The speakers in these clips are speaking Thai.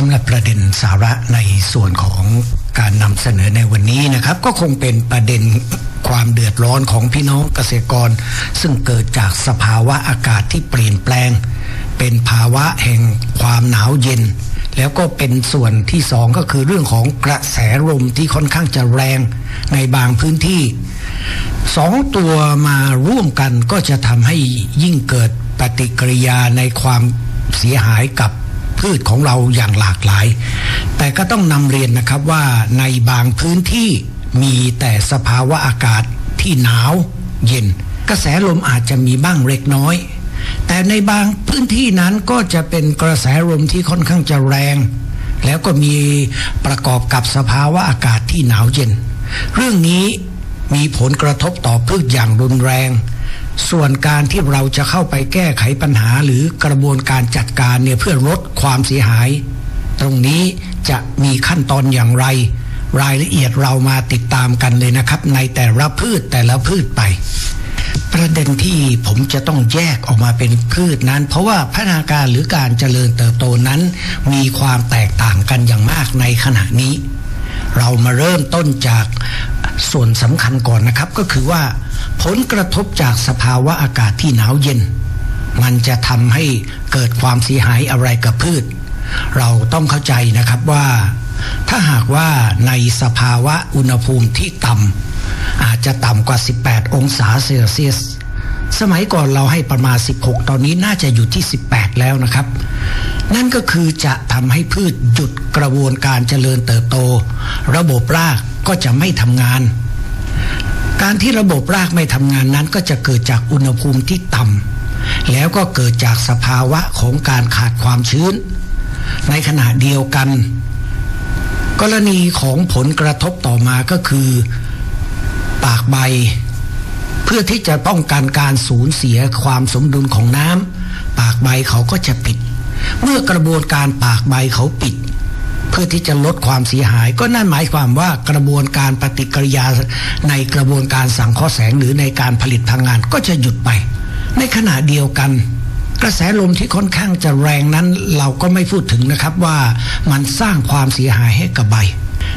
สำหรับประเด็นสาระในส่วนของการนำเสนอในวันนี้นะครับ ก็คงเป็นประเด็นความเดือดร้อนของพี่น้องเกษตรกร ซึ่งเกิดจากสภาวะอากาศที่เปลี่ยนแปลง เป็นภาวะแห่งความหนาวเย็น แล้วก็เป็นส่วนที่สองก็คือเรื่องของกระแสลมที่ค่อนข้างจะแรงในบางพื้นที่สองตัวมาร่วมกันก็จะทำให้ยิ่งเกิดปฏิกิริยาในความเสียหายกับ พืชของเราอย่างหลากหลาย แต่ก็ต้องนำเรียนนะครับว่าในบางพื้นที่มีแต่สภาวะอากาศที่หนาวเย็น กระแสลมอาจจะมีบ้างเล็กน้อย แต่ในบางพื้นที่นั้นก็จะเป็นกระแสลมที่ค่อนข้างจะแรง แล้วก็มีประกอบกับสภาวะอากาศที่หนาวเย็น เรื่องนี้มีผลกระทบต่อพืชอย่างรุนแรง ส่วนการที่เราจะเข้าไปแก้ไขปัญหาหรือกระบวนการจัดการเนี่ยเพื่อลดความเสียหาย ตรงนี้จะมีขั้นตอนอย่างไร รายละเอียดเรามาติดตามกันเลยนะครับ ในแต่ละพืชแต่ละพืชไป ประเด็นที่ผมจะต้องแยกออกมาเป็นพืชนั้น เพราะว่าพัฒนาการหรือการเจริญเติบโตนั้น มีความแตกต่างกันอย่างมากในขณะนี้ เรามาเริ่มต้นจากส่วนสำคัญก่อนนะครับ ก็คือว่า ผลกระทบจากสภาวะอากาศที่หนาวเย็น มันจะทำให้เกิดความเสียหายอะไรกับพืช เราต้องเข้าใจนะครับว่า ถ้าหากว่าในสภาวะอุณหภูมิที่ต่ำอาจจะต่ำกว่า 18 องศาเซลเซียส สมัยก่อนเราให้ประมาณ 16 ตอนนี้น่าจะอยู่ที่ 18 แล้วนะครับ นั่นก็คือจะทำให้พืชหยุดกระบวนการเจริญเติบโต ระบบรากก็จะไม่ทำงาน การที่ระบบรากไม่ทำงานนั้นก็จะเกิดจากอุณหภูมิที่ต่ำแล้วก็เกิดจากสภาวะของการขาดความชื้น ในขณะเดียวกัน กรณีของผลกระทบต่อมาก็คือ ปากใบ เพื่อที่จะป้องกันการสูญเสียความสมดุลของน้ำปากใบเขาก็จะปิด เมื่อกระบวนการปากใบเขาปิด เพื่อที่จะลดความเสียหาย ก็นั่นหมายความว่ากระบวนการปฏิกิริยาในกระบวนการสังเคราะห์แสงหรือในการผลิตพลังงานก็จะหยุดไป ในขณะเดียวกันกระแสลมที่ค่อนข้างจะแรงนั้นเราก็ไม่พูดถึงนะครับว่ามันสร้างความเสียหายให้กับใบ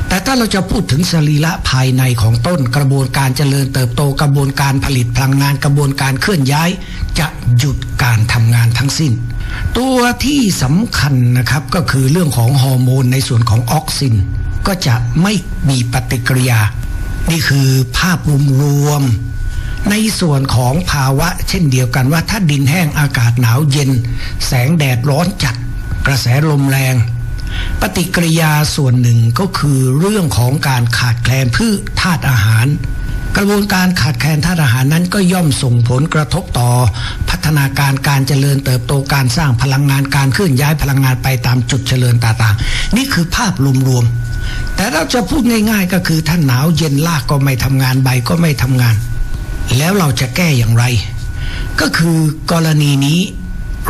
แต่ถ้าเราจะพูดถึงสรีระภายในของต้นกระบวนการเจริญเติบโตกระบวนการผลิตพลังงานกระบวนการเคลื่อนย้าย จะหยุดการทำงานทั้งสิ้น ตัวที่สำคัญนะครับก็คือเรื่องของฮอร์โมนในส่วนของออกซิน ก็จะไม่มีปฏิกิริยา นี่คือภาพรวมๆในส่วนของภาวะเช่นเดียวกันว่าถ้าดินแห้งอากาศหนาวเย็น แสงแดดร้อนจัด กระแสลมแรง ปฏิกิริยาส่วนหนึ่งก็คือเรื่องของการขาดแคลนพืชธาตุอาหาร กระบวนการขาดแคลนธาตุอาหารนั้นก็ย่อมส่งผลกระทบต่อ พัฒนาการการเจริญเติบโตการสร้างพลังงานการเคลื่อนย้ายพลังงานไปตามจุดเจริญต่างๆ นี่คือภาพรวมๆแต่เราจะพูดง่าย ๆ ก็คือถ้าหนาวเย็นลากก็ไม่ทำงานใบก็ไม่ทำงาน แล้วเราจะแก้อย่างไร ก็คือกรณีนี้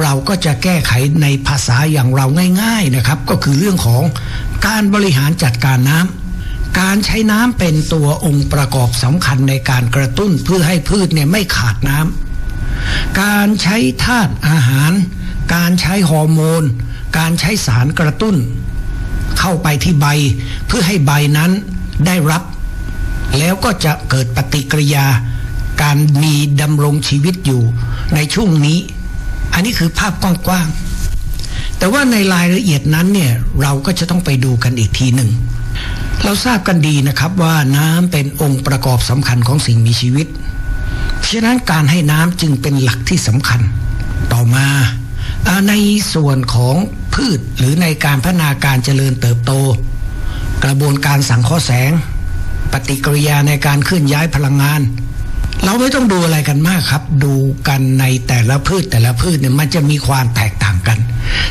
เราก็จะแก้ไขในภาษาอย่างเราง่าย ๆนะครับ ก็คือเรื่องของการบริหารจัดการน้ำการใช้น้ำเป็นตัวองค์ประกอบสำคัญในการกระตุ้นเพื่อให้พืชเนี่ยไม่ขาดน้ำการใช้ธาตุอาหาร การใช้ฮอร์โมน การใช้สารกระตุ้น เข้าไปที่ใบเพื่อให้ใบนั้นได้รับ แล้วก็จะเกิดปฏิกิริยา การมีดำรงชีวิตอยู่ในช่วงนี้ อันนี้คือภาพกว้างๆ แต่ว่าในรายละเอียดนั้นเนี่ยเราก็จะต้องไปดูกันอีกทีหนึ่ง เราทราบกันดีนะครับว่าน้ำเป็นองค์ประกอบสำคัญของสิ่งมีชีวิตฉะนั้นการให้น้ำจึงเป็นหลักที่สำคัญ ต่อมาในส่วนของพืชหรือในการพัฒนาการเจริญเติบโต กระบวนการสังเคราะห์แสง ปฏิกิริยาในการเคลื่อนย้ายพลังงาน เราไม่ต้องดูอะไรกันมากครับ ดูกันในแต่ละพืชแต่ละพืชเนี่ยมันจะมีความแตกต่างกัน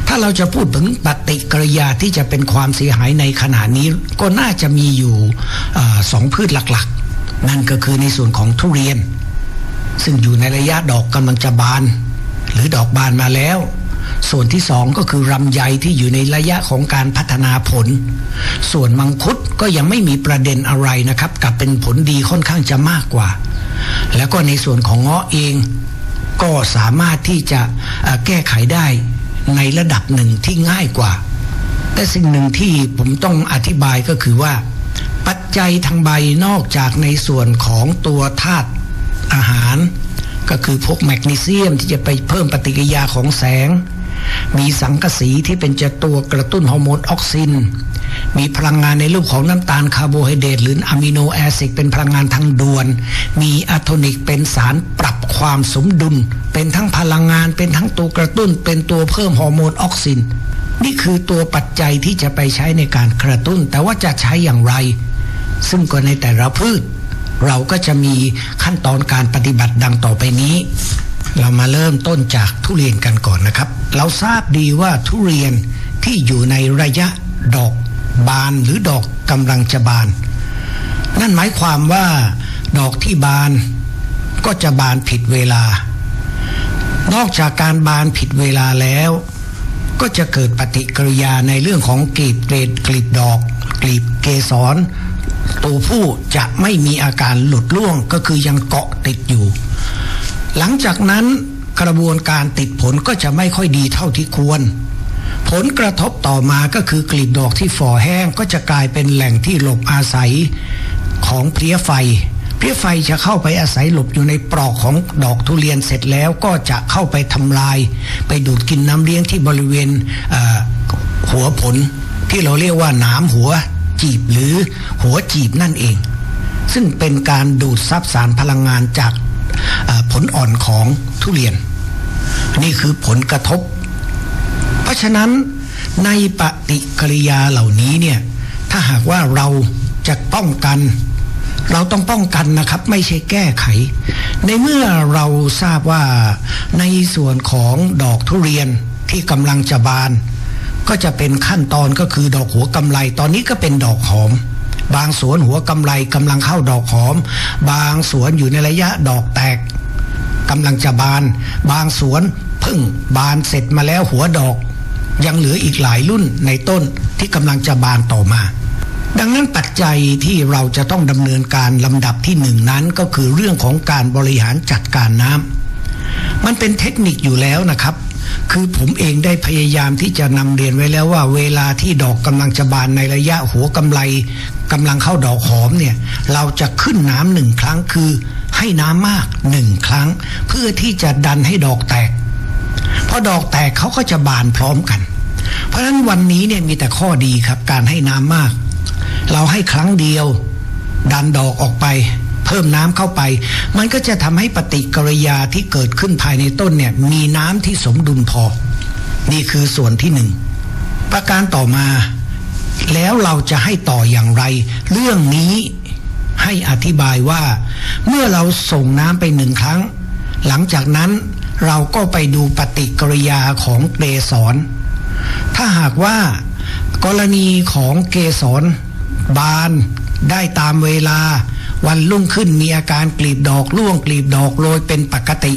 ถ้าเราจะพูดถึงปฏิกิริยาที่จะเป็นความเสียหายในขณะนี้ ก็น่าจะมีอยู่อสองพืชหลักๆ นั่นก็คือในส่วนของทุเรียน ซึ่งอยู่ในระยะดอกกำลังจะบาน หรือดอกบานมาแล้ว ส่วนที่สองก็คือรำไยที่อยู่ในระยะของการพัฒนาผล ส่วนมังคุดก็ยังไม่มีประเด็นอะไรนะครับกับเป็นผลดีค่อนข้างจะมากกว่า แล้วก็ในส่วนของเงาะเองก็สามารถที่จะแก้ไขได้ในระดับหนึ่งที่ง่ายกว่า แต่สิ่งหนึ่งที่ผมต้องอธิบายก็คือว่า ปัจจัยทางใบนอกจากในส่วนของตัวธาตุอาหาร ก็คือพวกแมกนีเซียมที่จะไปเพิ่มปฏิกิริยาของแสง มีสังกะสีที่เป็นจตัวกระตุ้นฮอร์โมนออกซิน มีพลังงานในรูปของน้ำตาลคาร์โบไฮเดรตหรืออะมิโนแอซิดเป็นพลังงานทางด่วน มีอะโทนิกเป็นสารปรับความสมดุล เป็นทั้งพลังงานเป็นทั้งตัวกระตุ้น เป็นตัวเพิ่มฮอร์โมนออกซิน นี่คือตัวปัจจัยที่จะไปใช้ในการกระตุ้น แต่ว่าจะใช้อย่างไร ซึ่งก็ในแต่ละพืช เราก็จะมีขั้นตอนการปฏิบัติดังต่อไปนี้ เรามาเริ่มต้นจากทุเรียนกันก่อนนะครับ เราทราบดีว่าทุเรียนที่อยู่ในระยะดอกบานหรือดอกกำลังจะบาน นั่นหมายความว่า ดอกที่บานก็จะบานผิดเวลา นอกจากการบานผิดเวลาแล้ว ก็จะเกิดปฏิกิริยาในเรื่องของกลีบเกรดกลีบดอก กลีบเกสรตัวผู้จะไม่มีอาการหลุดล่วงก็คือยังเกาะติดอยู่ หลังจากนั้นกระบวนการติดผลก็จะไม่ค่อยดีเท่าที่ควร ผลกระทบต่อมาก็คือกลีบดอกที่ฝ่อแห้งก็จะกลายเป็นแหล่งที่หลบอาศัยของเพลี้ยไฟเพลี้ยไฟจะเข้าไปอาศัยหลบอยู่ในปลอกของดอกทุเรียนเสร็จแล้วก็จะเข้าไปทำลาย ไปดูดกินน้ำเลี้ยงที่บริเวณหัวผลที่เราเรียกว่าหนามหัวจีบหรือหัวจีบนั่นเอง ซึ่งเป็นการดูดซับสารพลังงานจาก ผลอ่อนของทุเรียน นี่คือผลกระทบ เพราะฉะนั้นในปฏิกิริยาเหล่านี้เนี่ยถ้าหากว่าเราจะป้องกัน เราต้องป้องกันนะครับ ไม่ใช่แก้ไข ในเมื่อเราทราบว่าในส่วนของดอกทุเรียนที่กำลังจะบาน ก็จะเป็นขั้นตอนก็คือดอกหัวกำไลตอนนี้ก็เป็นดอกหอม บางสวนหัวกำไลกำลังเข้าดอกหอม บางสวนอยู่ในระยะดอกแตกกำลังจะบาน บางสวนพิ่งบานเสร็จมาแล้วหัวดอก ยังเหลืออีกหลายรุ่นในต้นที่กำลังจะบานต่อมา ดังนั้นปัจจัยที่เราจะต้องดำเนินการลำดับที่หนึ่งนั้นก็คือเรื่องของการบริหารจัดการน้ำมันเป็นเทคนิคอยู่แล้วนะครับ คือผมเองได้พยายามที่จะนำเรียนไว้แล้วว่า เวลาที่ดอกกำลังจะบานในระยะหัวกำไล กำลังเข้าดอกหอมเนี่ยเราจะขึ้นน้ำหนึ่งครั้งคือให้น้ำมากหนึ่งครั้ง เพื่อที่จะดันให้ดอกแตกพอดอกแตกเขาก็จะบานพร้อมกัน เพราะฉะนั้นวันนี้เนี่ยมีแต่ข้อดีครับการให้น้ำมาก เราให้ครั้งเดียว ดันดอกออกไป เพิ่มน้ำเข้าไป มันก็จะทำให้ปฏิกิริยาที่เกิดขึ้นภายในต้นเนี่ยมีน้ำที่สมดุลพอ นี่คือส่วนที่หนึ่งประการต่อมา แล้วเราจะให้ต่ออย่างไร เรื่องนี้ให้อธิบายว่า เมื่อเราส่งน้ำไปหนึ่งครั้ง หลังจากนั้นเราก็ไปดูปฏิกิริยาของเกสร ถ้าหากว่ากรณีของเกสรบานได้ตามเวลา วันรุ่งขึ้นมีอาการกลีบดอกร่วงกลีบดอกโรยเป็นปกติ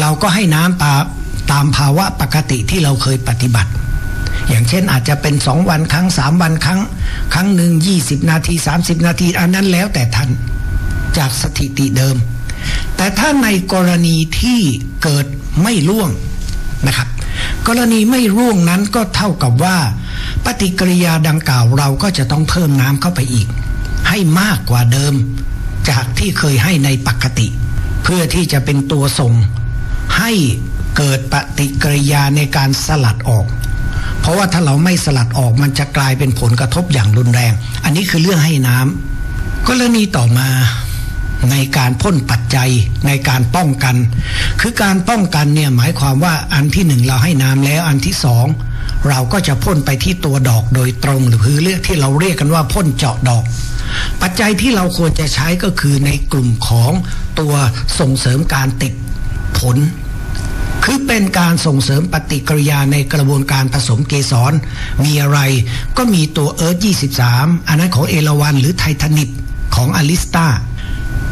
เราก็ให้น้ำตาตามภาวะปกติที่เราเคยปฏิบัติ อย่างเช่นอาจจะเป็นสองวันครั้งสามวันครั้ง ครั้งหนึ่งยี่สิบนาทีสามสิบนาทีอันนั้นแล้วแต่ท่านจากสถิติเดิม แต่ถ้าในกรณีที่เกิดไม่ร่วงนะครับ กรณีไม่ร่วงนั้นก็เท่ากับว่า ปฏิกิริยาดังกล่าวเราก็จะต้องเพิ่มน้ำเข้าไปอีก ให้มากกว่าเดิม จากที่เคยให้ในปกติ เพื่อที่จะเป็นตัวส่งให้เกิดปฏิกิริยาในการสลัดออก ราะว่าถ้าเราไม่สลัดออกมันจะกลายเป็นผลกระทบอย่างรุนแรง อันนี้คือเรื่องให้น้ำกรณีต่อมาในการพ่นปัจจัยในการป้องกัน คือการป้องกันเนี่ยหมายความว่าอันที่หนึ่งเราให้น้ำแล้วอันที่สองเราก็จะพ่นไปที่ตัวดอกโดยตรงหรือเรียกที่เราเรียกกันว่าพ่นเจาะดอก ปัจจัยที่เราควรจะใช้ก็คือในกลุ่มของตัวส่งเสริมการติดผล คือเป็นการส่งเสริมปฏิกิริยาในกระบวนการผสมเกสร มีอะไรก็มีตัวเอิร์ธ23 อันนั้นของเอราวันหรือไททานิกของอลิสตา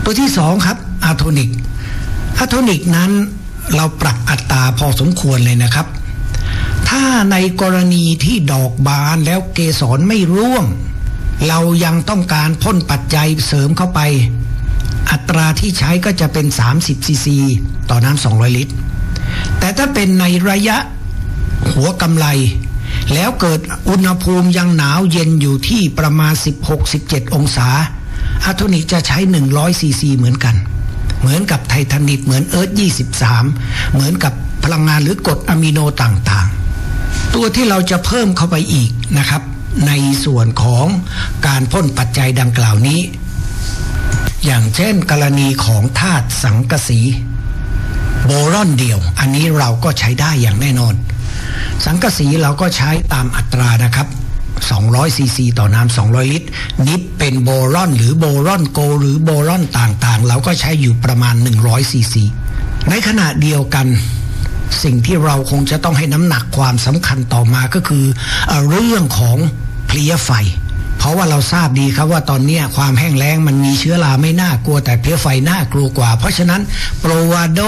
ตัวที่สองครับอะโทนิกอะโทนิกนั้นเราปรับอัตราพอสมควรเลยนะครับ ถ้าในกรณีที่ดอกบานแล้วเกสรไม่ร่วง เรายังต้องการพ่นปัจจัยเสริมเข้าไป อัตราที่ใช้ก็จะเป็น 30ซีซีต่อน้ำ200 ลิตร แต่ถ้าเป็นในระยะหัวกำไล แล้วเกิดอุณหภูมิยังหนาวเย็นอยู่ที่ประมาณ 16-17 องศาอะโทนิกจะใช้ 100 ซีซีเหมือนกัน เหมือนกับไททานิกเหมือนเอิร์ธ23 เหมือนกับพลังงานหรือกรดอะมิโนต่างๆ ตัวที่เราจะเพิ่มเข้าไปอีกนะครับ ในส่วนของการพ่นปัจจัยดังกล่าวนี้ อย่างเช่นกรณีของธาตุสังกะสี โบรอนเดียว อันนี้เราก็ใช้ได้อย่างแน่นอน สังกะสีเราก็ใช้ตามอัตรานะครับ200ซีซีต่อน้ำ200 ลิตร นิปเป็นโบรอนหรือโบรอนโก หรือโบรอนต่างๆ เราก็ใช้อยู่ประมาณ 100ซีซี ในขณะเดียวกันสิ่งที่เราคงจะต้องให้น้ำหนักความสำคัญต่อมาก็คือเอเรื่องของเพลียไฟ ราะว่าเราทราบดีครับว่าตอนนี้ความแห้งแล้งมันมีเชื้อราไม่น่ากลัวแต่เพลียไฟน่ากลัวกว่า เพราะฉะนั้นโปรวาโด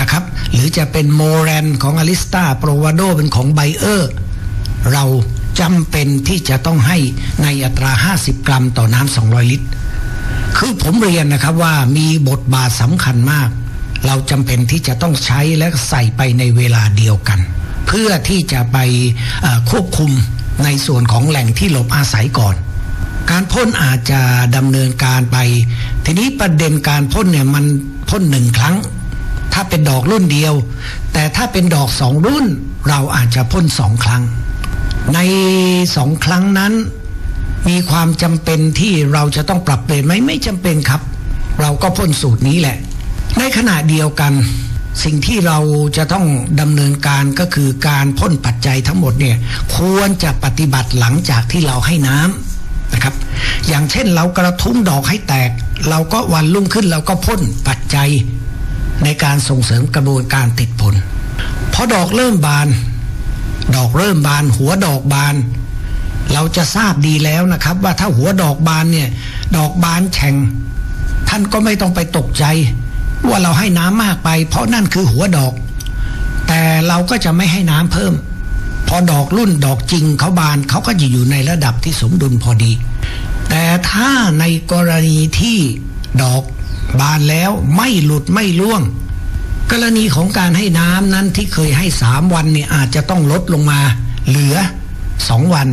นะครับหรือจะเป็นโมแรนของอลิสตาโปรวาโดเป็นของไบเออร์เราจำเป็นที่จะต้องให้ในอัตรา 50 กรัมต่อน้ำ200 ลิตร คือผมเรียนนะครับว่ามีบทบาทสำคัญมาก เราจำเป็นที่จะต้องใช้และใส่ไปในเวลาเดียวกัน เพื่อที่จะไปควบคุม ในส่วนของแหล่งที่หลบอาศัยก่อน การพ่นอาจจะดำเนินการไป ทีนี้ประเด็นการพ่นเนี่ยมันพ่นหนึ่งครั้ง ถ้าเป็นดอกรุ่นเดียว แต่ถ้าเป็นดอกสองรุ่น เราอาจจะพ่นสองครั้ง ในสองครั้งนั้น มีความจำเป็นที่เราจะต้องปรับเปลี่ยนไหมไม่จำเป็นครับ เราก็พ่นสูตรนี้แหละ ในขณะเดียวกัน สิ่งที่เราจะต้องดำเนินการก็คือการพ่นปัจจัยทั้งหมดเนี่ยควรจะปฏิบัติหลังจากที่เราให้น้ำนะครับ อย่างเช่นเรากระทุ้งดอกให้แตก เราก็วันรุ่งขึ้นเราก็พ่นปัจจัยในการส่งเสริมกระบวนการติดผลพอดอกเริ่มบาน ดอกเริ่มบาน หัวดอกบาน เราจะทราบดีแล้วนะครับ ว่าถ้าหัวดอกบานเนี่ย ดอกบานแฉ่ง ท่านก็ไม่ต้องไปตกใจ ว่าเราให้น้ำมากไป เพราะนั่นคือหัวดอก แต่เราก็จะไม่ให้น้ำเพิ่ม พอดอกรุ่นดอกจริงเขาบานเขาก็จะอยู่ในระดับที่สมดุลพอดี แต่ถ้าในกรณีที่ดอกบานแล้วไม่หลุดไม่ร่วง กรณีของการให้น้ำนั้นที่เคยให้สามวันเนี่ยอาจจะต้องลดลงมา เหลือสองวัน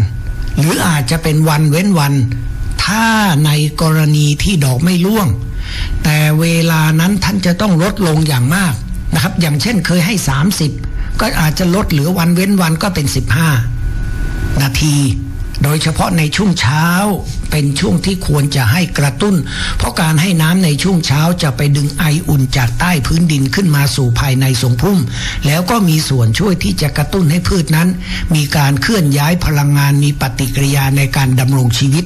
หรืออาจจะเป็นวันเว้นวัน ถ้าในกรณีที่ดอกไม่ร่วง แต่เวลานั้นท่านจะต้องลดลงอย่างมากนะครับ อย่างเช่นเคยให้ 30 ก็อาจจะลดเหลือวันเว้นวันก็เป็น 15 นาที โดยเฉพาะในช่วงเช้าเป็นช่วงที่ควรจะให้กระตุ้น เพราะการให้น้ำในช่วงเช้าจะไปดึงไออุ่นจากใต้พื้นดินขึ้นมาสู่ภายในทรงพุ่ม แล้วก็มีส่วนช่วยที่จะกระตุ้นให้พืชนั้น มีการเคลื่อนย้ายพลังงานมีปฏิกิริยาในการดำรงชีวิต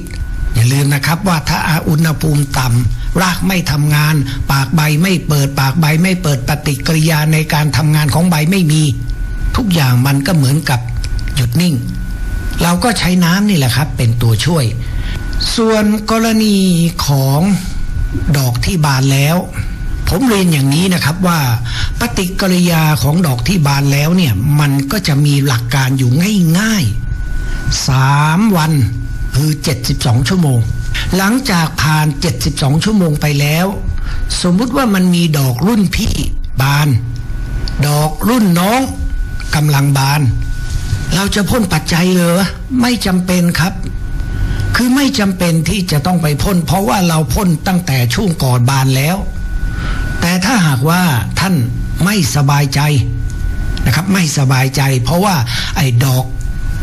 อย่าลืมนะครับว่าถ้าอุณหภูมิต่ำรากไม่ทำงาน ปากใบไม่เปิด ปากใบไม่เปิดปฏิกิริยาในการทำงานของใบไม่มี ทุกอย่างมันก็เหมือนกับหยุดนิ่ง เราก็ใช้น้ำนี่แหละครับ เป็นตัวช่วย ส่วนกรณีของดอกที่บานแล้ว ผมเรียนอย่างนี้นะครับว่าปฏิกิริยาของดอกที่บานแล้วเนี่ยมันก็จะมีหลักการอยู่ง่ายๆสามวัน คือ 72 ชั่วโมง หลังจากผ่าน 72 ชั่วโมงไปแล้ว สมมุติว่ามันมีดอกรุ่นพี่บาน ดอกรุ่นน้องกำลังบาน เราจะพ่นปัจจัยเหรอไม่จำเป็นครับ คือไม่จำเป็นที่จะต้องไปพ่น เพราะว่าเราพ่นตั้งแต่ช่วงก่อนบานแล้ว แต่ถ้าหากว่าท่านไม่สบายใจนะครับไม่สบายใจ เพราะว่าไอ้ดอก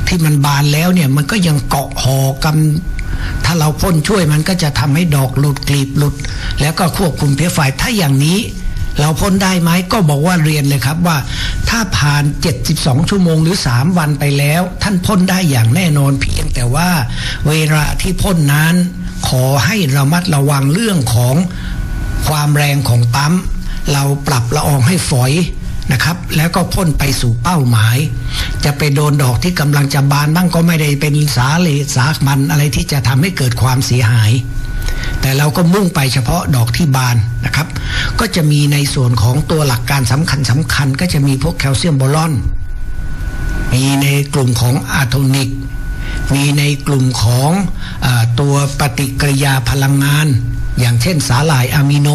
ที่มันบานแล้วเนี่ยมันก็ยังเกาะหอกันถ้าเราพ่นช่วยมันก็จะทำให้ดอกหลุดกลีบหลุด แล้วก็ควบคุมเพลี้ยไฟถ้าอย่างนี้ เราพ่นได้ไหมก็บอกว่าเรียนเลยครับว่า ถ้าผ่าน 72 ชั่วโมงหรือ 3 วันไปแล้ว ท่านพ่นได้อย่างแน่นอนเพียงแต่ว่า เวลาที่พ่นนั้นขอให้ระมัดระวังเรื่องของความแรงของปั๊ม เราปรับละอองให้ฝอย นะครับ แล้วก็พ่นไปสู่เป้าหมาย จะไปโดนดอกที่กำลังจะบานบ้างก็ไม่ได้เป็นสาเลสามันอะไรที่จะทำให้เกิดความเสียหาย แต่เราก็มุ่งไปเฉพาะดอกที่บานนะครับ ก็จะมีในส่วนของตัวหลักการสำคัญสำคัญ ก็จะมีพวกแคลเซียมโบรอน มีในกลุ่มของอะโทนิกมีในกลุ่มของอตัวปฏิกิริยาพลังงาน อย่างเช่นสาหร่ายอะมิโน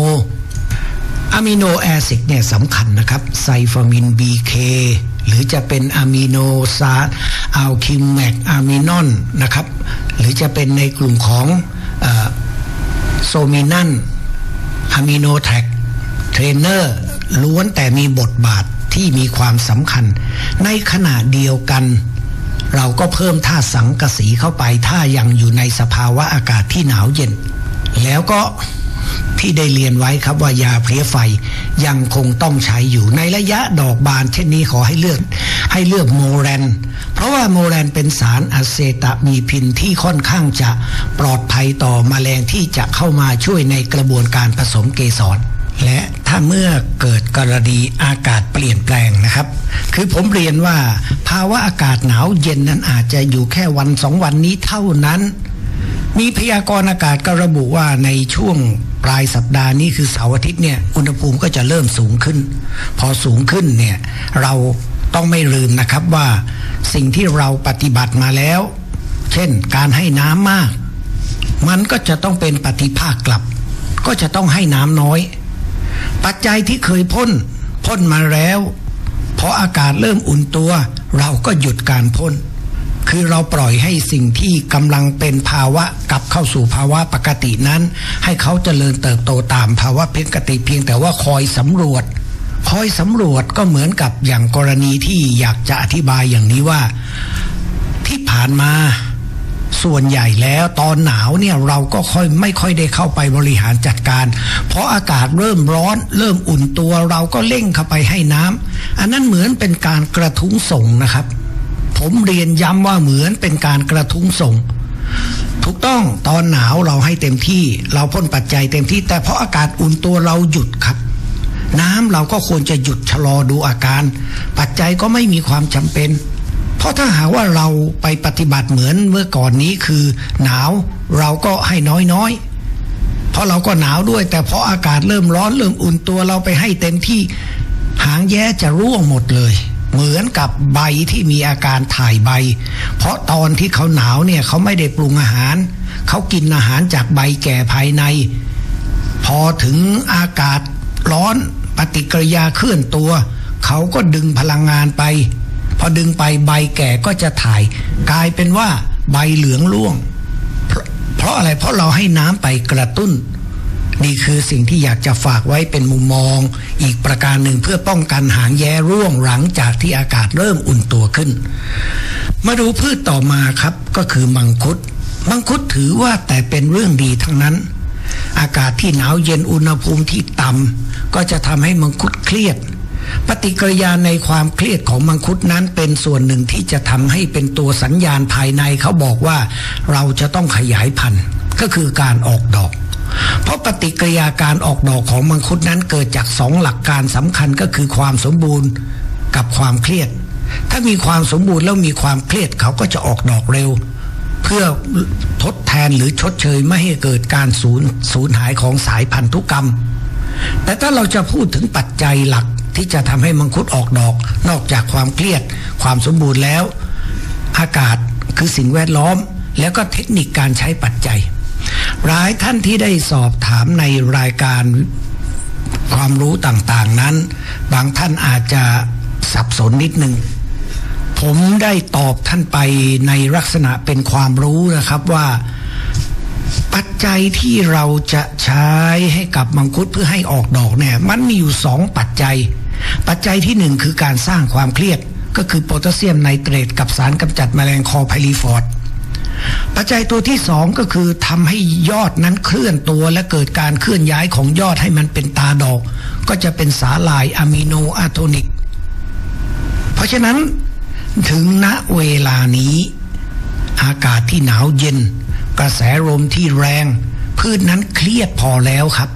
อะมิโนแอซิดเนี่ยสำคัญนะครับไซฟามิน BK หรือจะเป็นอะมิโนซาร์อัลคิมแมกอะมินอนนะครับ หรือจะเป็นในกลุ่มของโซมินันอะมิโนแท็กเทรนเนอร์ล้วนแต่มีบทบาทที่มีความสำคัญ ในขณะเดียวกัน เราก็เพิ่มท่าสังกะสีเข้าไปถ้ายังอยู่ในสภาวะอากาศที่หนาวเย็น แล้วก็ ที่ได้เรียนไว้ครับว่ายาเพลี้ยไฟยังคงต้องใช้อยู่ในระยะดอกบาน เช่นนี้ขอให้เลือกให้เลือกโมแรน เพราะว่าโมแรนเป็นสารอะเซตามีพินที่ค่อนข้างจะปลอดภัยต่อมแมลงที่จะเข้ามาช่วยในกระบวนการผสมเกสรและถ้าเมื่อเกิดกรณีอากาศเปลี่ยนแปลงนะครับ คือผมเรียนว่าภาวะอากาศหนาวเย็นนั้นอาจจะอยู่แค่วันสองวันนี้เท่านั้น มีพยากรณ์อากาศก็ระบุว่าในช่วงปลายสัปดาห์นี้คือเสาร์อาทิตย์เนี่ยอุณหภูมิก็จะเริ่มสูงขึ้น พอสูงขึ้นเนี่ยเราต้องไม่ลืมนะครับว่าสิ่งที่เราปฏิบัติมาแล้ว เช่นการให้น้ำมาก มันก็จะต้องเป็นปฏิภาคกลับ ก็จะต้องให้น้ำน้อย ปัจจัยที่เคยพ่นพ่นมาแล้วพออากาศเริ่มอุ่นตัว เราก็หยุดการพ่น คือเราปล่อยให้สิ่งที่กำลังเป็นภาวะกลับเข้าสู่ภาวะปกตินั้น ให้เขาเจริญเติบโตตามภาวะปกติเพียงแต่ว่าคอยสำรวจ คอยสำรวจก็เหมือนกับอย่างกรณีที่อยากจะอธิบายอย่างนี้ว่า ที่ผ่านมาส่วนใหญ่แล้วตอนหนาวเนี่ยเราก็ค่อยไม่ค่อยได้เข้าไปบริหารจัดการ เพราะอากาศเริ่มร้อน เริ่มอุ่นตัวเราก็เร่งเข้าไปให้น้ำอันนั้นเหมือนเป็นการกระทุ้งส่งนะครับ ผมเรียนย้ำว่าเหมือนเป็นการกระทุ้งส่ง ถูกต้องตอนหนาวเราให้เต็มที่ เราพ่นปัจจัยเต็มที่ แต่เพราะอากาศอุ่นตัวเราหยุดครับ น้ำเราก็ควรจะหยุดชะลอดูอาการ ปัจจัยก็ไม่มีความจำเป็น เพราะถ้าหากว่าเราไปปฏิบัติเหมือนเมื่อก่อนนี้คือ หนาวเราก็ให้น้อยๆเพราะเราก็หนาวด้วย แต่เพราะอากาศเริ่มร้อนเริ่มอุ่นตัวเราไปให้เต็มที่หางแย้จะร่วงหมดเลย เหมือนกับใบที่มีอาการถ่ายใบ เพราะตอนที่เขาหนาวเนี่ยเขาไม่ได้ปรุงอาหาร เขากินอาหารจากใบแก่ภายใน พอถึงอากาศร้อนปฏิกิริยาเคลื่อนตัว เขาก็ดึงพลังงานไป พอดึงไปใบแก่ก็จะถ่าย กลายเป็นว่าใบเหลืองร่วง เพราะอะไรเพราะเราให้น้ำไปกระตุ้น นี่คือสิ่งที่อยากจะฝากไว้เป็นมุมมอง อีกประการหนึ่งเพื่อป้องกันหางแย่ร่วงหลังจากที่อากาศเริ่มอุ่นตัวขึ้น มาดูพืชต่อมาครับก็คือมังคุด มังคุดถือว่าแต่เป็นเรื่องดีทั้งนั้น อากาศที่หนาวเย็นอุณหภูมิที่ต่ำก็จะทำให้มังคุดเครียดปฏิกิริยาในความเครียดของมังคุดนั้นเป็นส่วนหนึ่งที่จะทำให้เป็นตัวสัญญาณภายในเขาบอกว่า เราจะต้องขยายพันธุ์ก็คือการออกดอก เพราะปฏิกิริยาการออกดอกของมังคุดนั้นเกิดจากสองหลักการสำคัญก็คือความสมบูรณ์กับความเครียด ถ้ามีความสมบูรณ์แล้วมีความเครียดเขาก็จะออกดอกเร็ว เพื่อทดแทนหรือชดเชยไม่ให้เกิดการสูญสูญหายของสายพันธุกรรม แต่ถ้าเราจะพูดถึงปัจจัยหลักที่จะทำให้มังคุดออกดอก นอกจากความเครียด ความสมบูรณ์แล้ว อากาศคือสิ่งแวดล้อม แล้วก็เทคนิคการใช้ปัจจัย หลายท่านที่ได้สอบถามในรายการความรู้ต่างๆนั้น บางท่านอาจจะสับสนนิดนึงผมได้ตอบท่านไปในลักษณะเป็นความรู้นะครับว่า ปัจจัยที่เราจะใช้ให้กับมังคุดเพื่อให้ออกดอกเนี่ย มันมีอยู่สองปัจจัย ปัจจัยที่หนึ่งคือการสร้างความเครียด ก็คือโพแทสเซียมไนเตรตกับสารกำจัดแมลงคอไพลีฟอร์ด ปัจจัยตัวที่สองก็คือทำให้ยอดนั้นเคลื่อนตัวและเกิดการเคลื่อนย้ายของยอดให้มันเป็นตาดอก ก็จะเป็นสาลายอะมิโนอะโทนิก เพราะฉะนั้นถึงณเวลานี้ อากาศที่หนาวเย็น กระแสลมที่แรง พืชนั้นเครียดพอแล้วครับ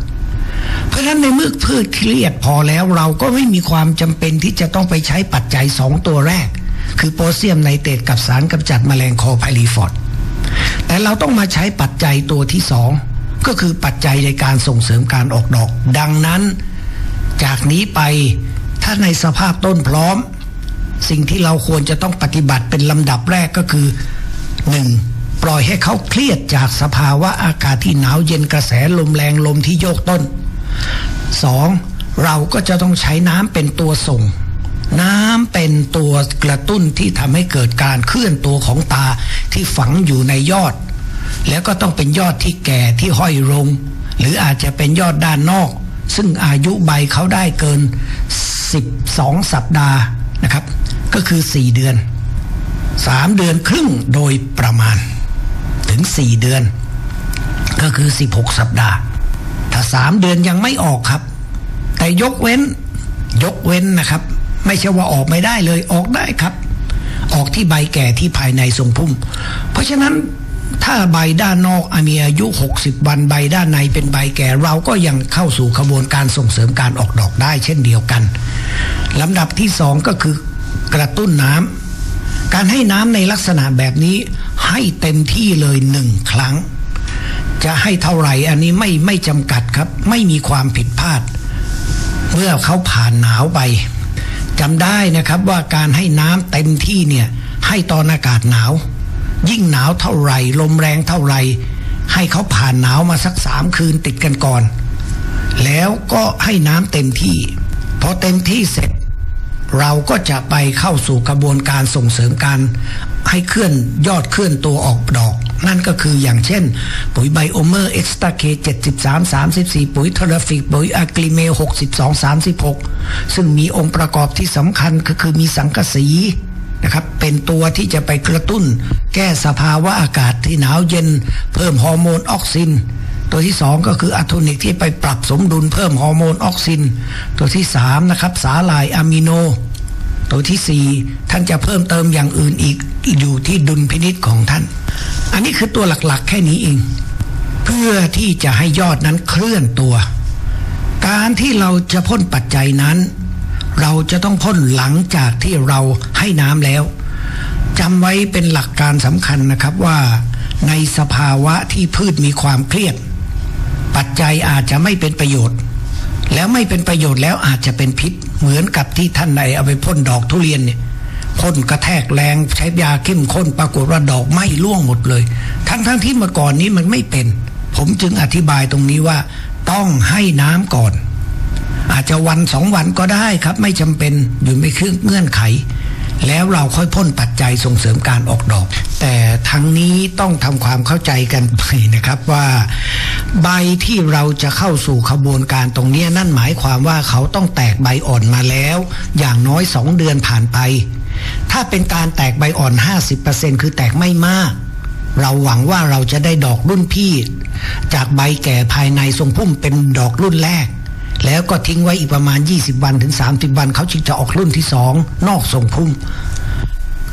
เพราะฉะนั้นในเมื่อพืชเครียดพอแล้วเราก็ไม่มีความจำเป็นที่จะต้องไปใช้ปัจจัยสองตัวแรก คือโพแทสเซียมไนเตรตกับสารกำจัดแมลงคอไพลีฟอร์ด แต่เราต้องมาใช้ปัจจัยตัวที่สองก็คือปัจจัยในการส่งเสริมการออกดอก ดังนั้น จากนี้ไปถ้าในสภาพต้นพร้อม สิ่งที่เราควรจะต้องปฏิบัติเป็นลำดับแรกก็คือหนึ่งปล่อยให้เขาเครียดจากสภาวะอากาศที่หนาวเย็นกระแสลมแรงลมที่โยกต้นสองเราก็จะต้องใช้น้ำเป็นตัวส่ง น้ำเป็นตัวกระตุ้นที่ทำให้เกิดการเคลื่อนตัวของตาที่ฝังอยู่ในยอด แล้วก็ต้องเป็นยอดที่แก่ที่ห้อยลง หรืออาจจะเป็นยอดด้านนอก ซึ่งอายุใบเขาได้เกิน 12 สัปดาห์นะครับ ก็คือ 4 เดือน 3 เดือนครึ่งโดยประมาณ ถึง 4 เดือน ก็คือ 16 สัปดาห์ ถ้า 3 เดือนยังไม่ออกครับ แต่ยกเว้นยกเว้นนะครับ ไม่ใช่ว่าออกไม่ได้เลยออกได้ครับ ออกที่ใบแก่ที่ภายในทรงพุ่ม เพราะฉะนั้นถ้าใบด้านนอกมีอายุ 60 วันใบด้านในเป็นใบแก่เราก็ยังเข้าสู่ขบวนการส่งเสริมการออกดอกได้เช่นเดียวกันลำดับที่สองก็คือกระตุ้นน้ำการให้น้ำในลักษณะแบบนี้ให้เต็มที่เลยหนึ่งครั้ง จะให้เท่าไหร่อันนี้ไม่ไม่จำกัดครับ ไม่มีความผิดพลาด เมื่อเขาผ่านหนาวไป จำได้นะครับว่าการให้น้ำเต็มที่เนี่ยให้ตอนอากาศหนาว ยิ่งหนาวเท่าไหร่ ลมแรงเท่าไหร่ ให้เขาผ่านหนาวมาสักสามคืนติดกันก่อน แล้วก็ให้น้ำเต็มที่พอเต็มที่เสร็จ เราก็จะไปเข้าสู่กระบวนการส่งเสริมการให้เคลื่อนยอดเคลื่อนตัวออกดอก นั่นก็คืออย่างเช่น ปุ๋ยไบโอเมอร์เอ็กซ์ตาเค73 34 ปุ๋ยทรฟิกปุ๋ยอะกริเม62 36 ซึ่งมีองค์ประกอบที่สำคัญก็คือมีสังกะสีนะครับเป็นตัวที่จะไปกระตุ้น แก้สภาวะอากาศที่หนาวเย็น เพิ่มฮอร์โมนออกซิน ตัวที่สองก็คืออะโทนิกที่ไปปรับสมดุลเพิ่มฮอร์โมนออกซิน ตัวที่สามนะครับสาหร่ายอะมิโน ตัวที่สี่ท่านจะเพิ่มเติมอย่างอื่นอีกอยู่ที่ดุลพินิษของท่าน อันนี้คือตัวหลักๆ แค่นี้เอง เพื่อที่จะให้ยอดนั้นเคลื่อนตัว การที่เราจะพ่นปัจจัยนั้น เราจะต้องพ่นหลังจากที่เราให้น้ำแล้วจำไว้เป็นหลักการสำคัญนะครับว่า ในสภาวะที่พืชมีความเครียด ปัจจัยอาจจะไม่เป็นประโยชน์ แล้วไม่เป็นประโยชน์แล้วอาจจะเป็นพิษ เหมือนกับที่ท่านในเอาไปพ่นดอกทุเรียนเนี่ยพ่นกระแทกแรงใช้ยาเข้มข้นปรากฏว่าดอกไหม้ร่วงหมดเลย ทั้งๆทที่เมื่อก่อนนี้มันไม่เป็น ผมจึงอธิบายตรงนี้ว่า ต้องให้น้ำก่อน อาจจะวันสองวันก็ได้ครับ ไม่จำเป็นอยู่ไม่คือเงื่อนไข แล้วเราค่อยพ่นปัจจัยส่งเสริมการออกดอก แต่ทั้งนี้ต้องทำความเข้าใจกันไปนะครับว่าใบที่เราจะเข้าสู่ขบวนการตรงนี้นั่นหมายความว่าเขาต้องแตกใบอ่อนมาแล้ว อย่างน้อยสองเดือนผ่านไป ถ้าเป็นการแตกใบอ่อน 50%คือแตกไม่มาก เราหวังว่าเราจะได้ดอกรุ่นพี่ จากใบแก่ภายในทรงพุ่มเป็นดอกรุ่นแรก แล้วก็ทิ้งไว้อีกประมาณ 20 วันถึง 30 วัน เขาจึงจะออกรุ่นที่สองนอกทรงพุ่ม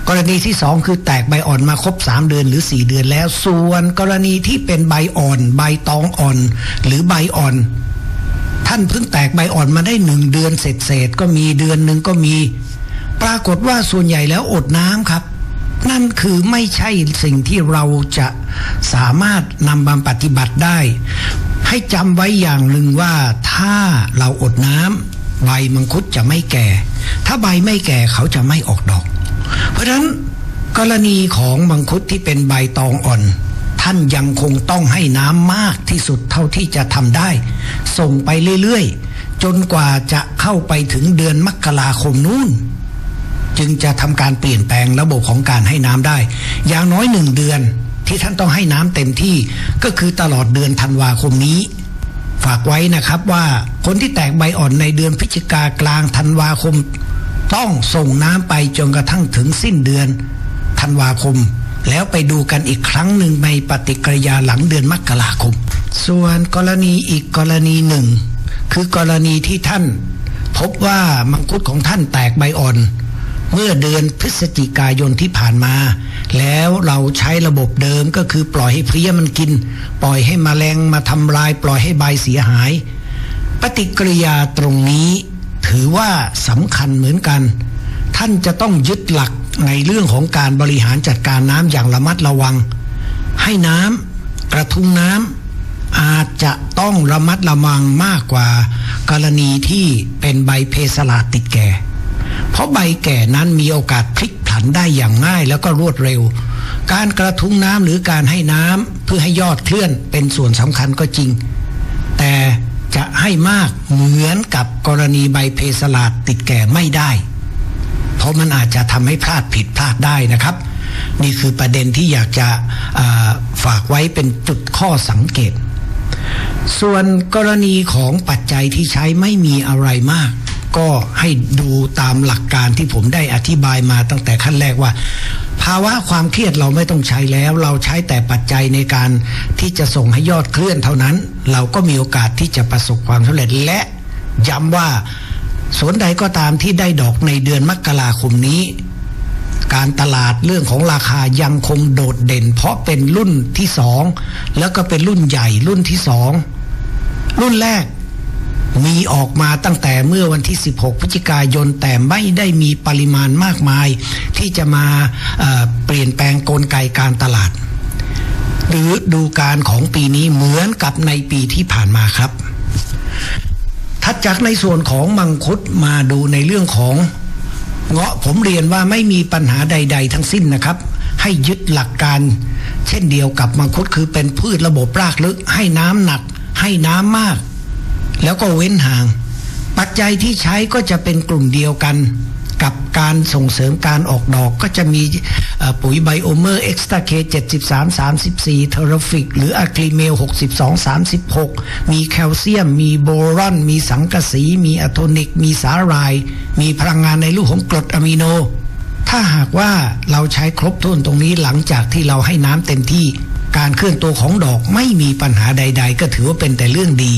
กรณีที่สองคือแตกใบอ่อนมาครบ 3 เดือนหรือ 4 เดือนแล้ว ส่วนกรณีที่เป็นใบอ่อน ใบตองอ่อน หรือใบอ่อน ท่านเพิ่งแตกใบอ่อนมาได้หนึ่งเดือนเศษๆก็มีเดือนหนึ่งก็มี ปรากฏว่าส่วนใหญ่แล้วอดน้ำครับนั่นคือไม่ใช่สิ่งที่เราจะสามารถนำมาปฏิบัติได้ ให้จำไว้อย่างหนึ่งว่าถ้าเราอดน้ำใบมังคุดจะไม่แก่ ถ้าใบไม่แก่เขาจะไม่ออกดอก เพราะฉะนั้นกรณีของมังคุดที่เป็นใบตองอ่อน ท่านยังคงต้องให้น้ำมากที่สุดเท่าที่จะทำได้ ส่งไปเรื่อยๆ จนกว่าจะเข้าไปถึงเดือนมกราคมนู้นจึงจะทำการเปลี่ยนแปลงระบบของการให้น้ำได้ อย่างน้อยหนึ่งเดือน ที่ท่านต้องให้น้ำเต็มที่ก็คือตลอดเดือนธันวาคมนี้ ฝากไว้นะครับว่าคนที่แตกใบอ่อนในเดือนพฤศจิกากลางธันวาคม ต้องส่งน้ำไปจนกระทั่งถึงสิ้นเดือนธันวาคม แล้วไปดูกันอีกครั้งหนึ่งในปฏิกิริยาหลังเดือนมกราคม ส่วนกรณีอีกกรณีหนึ่ง คือกรณีที่ท่าน พบว่ามังคุดของท่านแตกใบอ่อนเมื่อเดือนพฤศจิกายนที่ผ่านมา แล้วเราใช้ระบบเดิมก็คือปล่อยให้เพลี้ยมันกิน ปล่อยให้มแมลงมาทำลาย ปล่อยให้ใบเสียหาย ปฏิกิริยาตรงนี้ถือว่าสำคัญเหมือนกัน ท่านจะต้องยึดหลักในเรื่องของการบริหารจัดการน้ำอย่างระมัดระวัง ให้น้ำกระทุ้งน้ำอาจจะต้องระมัดระวังมากกว่า กรณีที่เป็นใบเพสลาติดแก่ เพราะใบแก่นั้นมีโอกาสพลิก ผันได้อย่างง่ายแล้วก็รวดเร็ว การกระทุ้งน้ำหรือการให้น้ำเพื่อให้ยอดเคลื่อนเป็นส่วนสำคัญก็จริง แต่จะให้มากเหมือนกับกรณีใบเพสลาดติดแก่ไม่ได้ เพราะมันอาจจะทำให้พลาดผิดพลาดได้นะครับ นี่คือประเด็นที่อยากจะฝากไว้เป็นจุดข้อสังเกต ส่วนกรณีของปัจจัยที่ใช้ไม่มีอะไรมาก ก็ให้ดูตามหลักการที่ผมได้อธิบายมาตั้งแต่ขั้นแรกว่า ภาวะความเครียดเราไม่ต้องใช้แล้ว เราใช้แต่ปัจจัยในการที่จะส่งให้ยอดเคลื่อนเท่านั้น เราก็มีโอกาสที่จะประสบความสำเร็จและย้ำว่าสวนใดก็ตามที่ได้ดอกในเดือนมกราคมนี้ การตลาดเรื่องของราคายังคงโดดเด่น เพราะเป็นรุ่นที่สองแล้วก็เป็นรุ่นใหญ่รุ่นที่สองรุ่นแรก มีออกมาตั้งแต่เมื่อวันที่ 16 พฤศจิกายน แต่ไม่ได้มีปริมาณมากมาย ที่จะมาเเปลี่ยนแปลงกลไกการตลาด หรือดูการของปีนี้เหมือนกับในปีที่ผ่านมาครับ ถัดจากในส่วนของมังคุดมาดูในเรื่องของเงาะผมเรียนว่าไม่มีปัญหาใด ๆ ทั้งสิ้นนะครับ ให้ยึดหลักการ เช่นเดียวกับมังคุดคือเป็นพืชระบบรากลึก ให้น้ำหนัก ให้น้ำมาก แล้วก็เว้นห่าง ปัจจัยที่ใช้ก็จะเป็นกลุ่มเดียวกัน กับการส่งเสริมการออกดอกก็จะมีปุ๋ยไบโอเมอร์เอ็กซ์ตาเค73 34เทอร์ฟิกหรืออะคลีเมล 62 36 มีแคลเซียม มีโบรอน มีสังกะสี มีอะโทนิก มีสาหร่าย มีพลังงานในรูปของกรดอะมิโน ถ้าหากว่าเราใช้ครบถ้วนตรงนี้หลังจากที่เราให้น้ำเต็มที่การเคลื่อนตัวของดอกไม่มีปัญหาใด ๆ ก็ถือว่าเป็นแต่เรื่องดี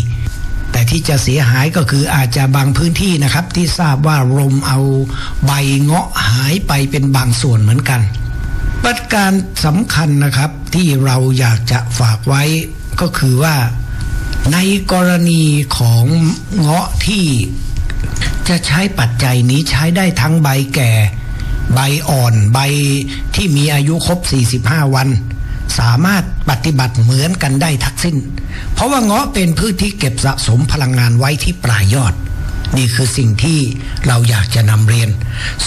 แต่ที่จะเสียหายก็คืออาจจะบางพื้นที่นะครับ ที่ทราบว่าลมเอาใบเงาะหายไปเป็นบางส่วนเหมือนกันประการสำคัญนะครับที่เราอยากจะฝากไว้ก็คือว่าในกรณีของเงาะที่จะใช้ปัจจัยนี้ใช้ได้ทั้งใบแก่ ใบอ่อนใบที่มีอายุครบ 45 วัน สามารถปฏิบัติเหมือนกันได้ทั้งสิ้น เพราะว่าเงาะเป็นพืชที่เก็บสะสมพลังงานไว้ที่ปลายยอด นี่คือสิ่งที่เราอยากจะนำเรียน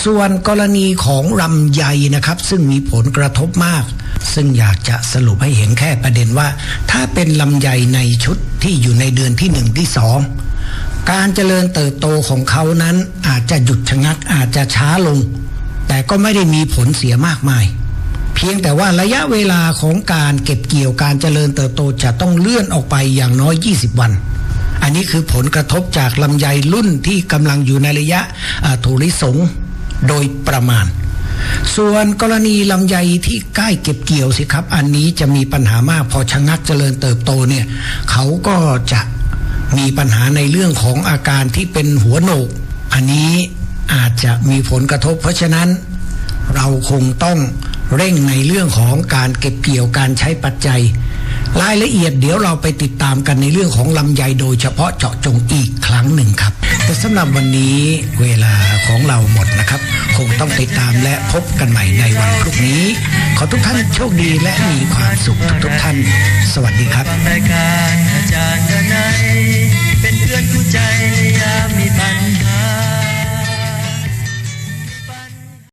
ส่วนกรณีของลำไยนะครับ ซึ่งมีผลกระทบมาก ซึ่งอยากจะสรุปให้เห็นแค่ประเด็นว่า ถ้าเป็นลำไยในชุดที่อยู่ในเดือนที่หนึ่งที่สองการเจริญเติบโตของเขานั้นอาจจะหยุดชะงักอาจจะช้าลง แต่ก็ไม่ได้มีผลเสียมากมาย เพียงแต่ว่าระยะเวลาของการเก็บเกี่ยวการเจริญเติบโตจะต้องเลื่อนออกไปอย่างน้อย 20 วัน อันนี้คือผลกระทบจากลำไยรุ่นที่กำลังอยู่ในระยะถูริสงโดยประมาณ ส่วนกรณีลำไยที่ใกล้เก็บเกี่ยวสิครับ อันนี้จะมีปัญหามากพอชะงักเจริญเติบโตเนี่ยเขาก็จะมีปัญหาในเรื่องของอาการที่เป็นหัวโหนก อันนี้อาจจะมีผลกระทบ เพราะฉะนั้นเราคงต้อง เร่งในเรื่องของการเก็บเกี่ยวการใช้ปัจจัย รายละเอียดเดี๋ยวเราไปติดตามกันในเรื่องของลำไยโดยเฉพาะเจาะจงอีกครั้งหนึ่งครับ แต่สำหรับวันนี้เวลาของเราหมดนะครับ คงต้องติดตามและพบกันใหม่ในวันพรุ่งนี้ ขอทุกท่านโชคดีและมีความสุขทุกท่าน สวัสดีครับรายการอาจารย์นายเป็นเพื่อนคู่ใจในยามมีปัญ